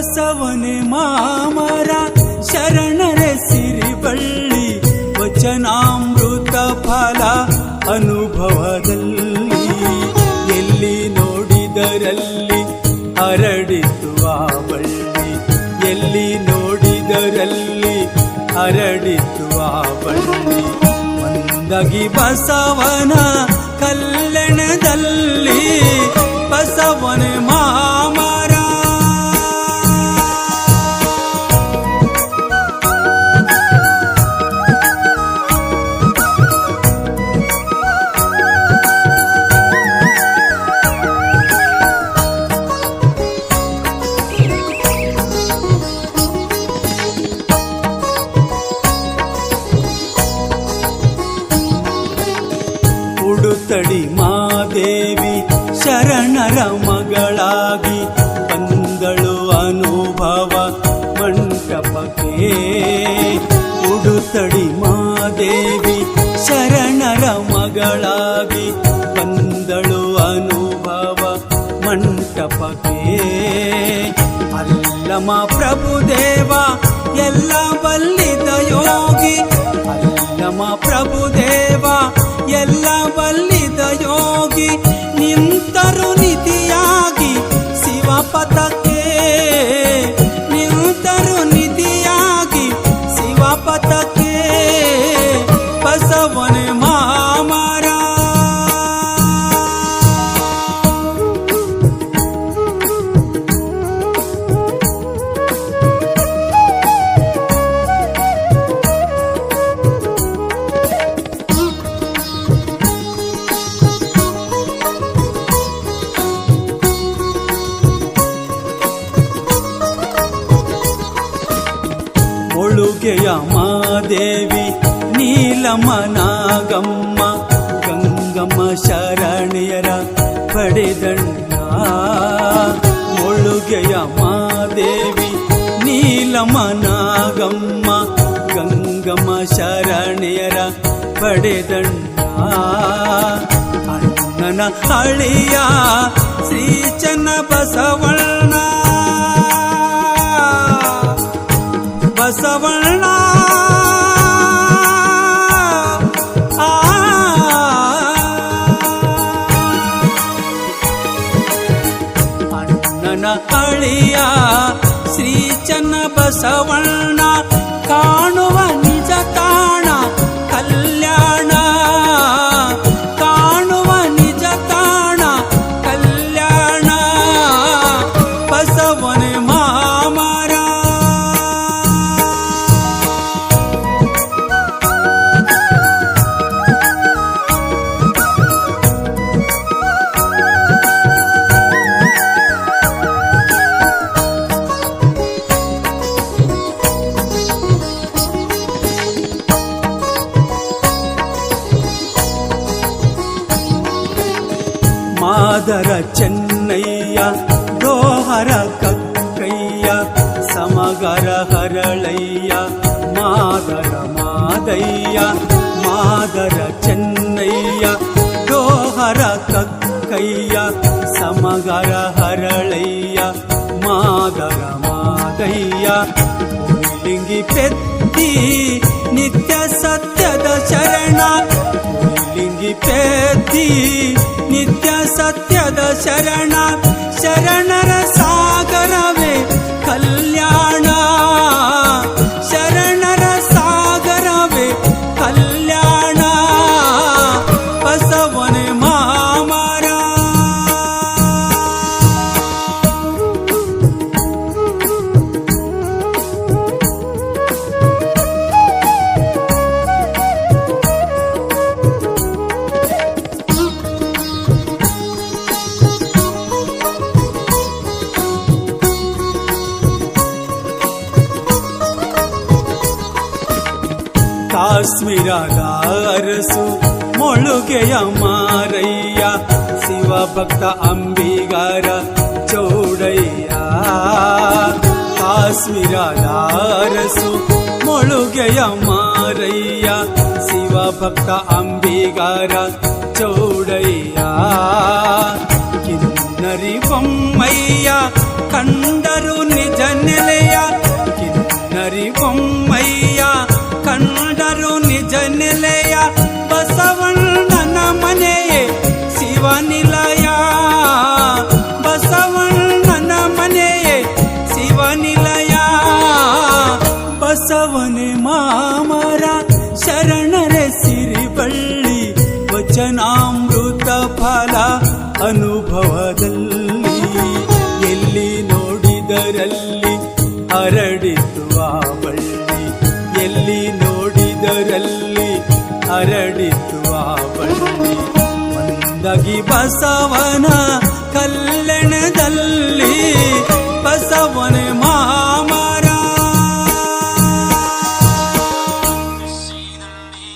ಬಸವನೆ ಮಾಮರ ಶರಣರೆ ಸಿರಿಬಳ್ಳಿ ವಚನಾಮೃತ ಫಲ ಅನುಭವದಲ್ಲಿ. ಎಲ್ಲಿ ನೋಡಿದರಲ್ಲಿ ಹರಡಿಸುವ ಬಳ್ಳಿ. ಎಲ್ಲಿ ನೋಡಿದರಲ್ಲಿ ಹರಡಿಸುವ ಬಳ್ಳಿ. ಮಂದಗಿ ಬಸವನ ಕಲ್ಯಾಣದಲ್ಲಿ ಮಾದೇವಿ ಶರಣರ ಮಗಳಾಗಿ ಬಂದಳು ಅನುಭವ ಮಂಟಪಕ್ಕೆ. ಉಡುತಡಿ ಮಾದೇವಿ ಶರಣರ ಮಗಳಾಗಿ ಬಂದಳು ಅನುಭವ ಮಂಟಪಕ್ಕೆ. ಅಲ್ಲಮ ಪ್ರಭುದೇವ ಎಲ್ಲ ಬಲ್ಲಿದ ಯೋಗಿ. ಅಲ್ಲಮ ಪ್ರಭುದೇವ ಎಲ್ಲ carro ಮುಳುಗೆಯ ಮಾದೇವಿ ನೀಲಮ ನಾಗಮ್ಮ ಗಂಗಮ್ಮ ಶರಣಿಯರ ಪಡೆದಣ್ಣ ಮುಳುಗೆಯ ಮಾದೇವಿ ನೀಲಮ ನಾಗಮ್ಮ ಗಂಗಮ್ಮ ಶರಣಿಯರ ಪಡೆದಣ್ಣ ಅಣ್ಣನ ಅಳಿಯ ಶ್ರೀ ಚನ್ನ ಬಸವಣ್ಣ ಅಳಿಯ ಶ್ರೀ ಚನ್ನ ಬಸವಣ್ಣ ಕಾಣುವ ನಿಜ ಮಾದರ ಚೆನ್ನಯ್ಯ ಗೋಹರ ಕಕ್ಕಯ್ಯ, ಸಮಗರ ಹರಳಯ್ಯ, ಮಾದರ ಮಾದಯ್ಯ, ಮಾದರ ಚೆನ್ನಯ್ಯ ಗೋಹರ ಕಕ್ಕಯ್ಯ, ಸಮಗರ ಹರಳಯ್ಯ, ಮಾದರ ಮಾದಯ್ಯ. ಲಿಂಗಿ ಪೆತ್ತಿ ನಿತ್ಯ ಸತ್ಯದ ಶರಣ. ಲಿಂಗಿ ಪೆತ್ತಿ ನಿತ್ಯ ಸತ್ಯದ ಶರಣ ಶರಣರ ಕಾಶ್ಮೀರದ ಅರಸು ಮೊಳುಗೆಯ ಮಾರಯ್ಯ ಶಿವಭಕ್ತ ಅಂಬಿಗರ ಚೌಡಯ್ಯ ಕಾಶ್ಮೀರದ ಅರಸು ಮೊಳುಗೆಯ ಮಾರಯ್ಯ ಶಿವಭಕ್ತ ಅಂಬಿಗರ ಚೌಡಯ್ಯ ಕಿನ್ನರಿ ಬೊಮ್ಮಯ್ಯ ಕಂಡರು ಅವನೇ ಮಾಮರ ಶರಣರ ಸಿರಿಬಳ್ಳಿ, ವಚನಾಮೃತ ಫಲ ಅನುಭವದಲ್ಲಿ. ಎಲ್ಲಿ ನೋಡಿದರಲ್ಲಿ ಹರಡಿತು ಬಳ್ಳಿ, ಎಲ್ಲಿ ನೋಡಿದರಲ್ಲಿ ಹರಡಿತು ಬಳ್ಳಿ. ಮಂದಗಿ ಬಸವನ ಕಲ್ಲಣದಲ್ಲಿ ಬಸವನ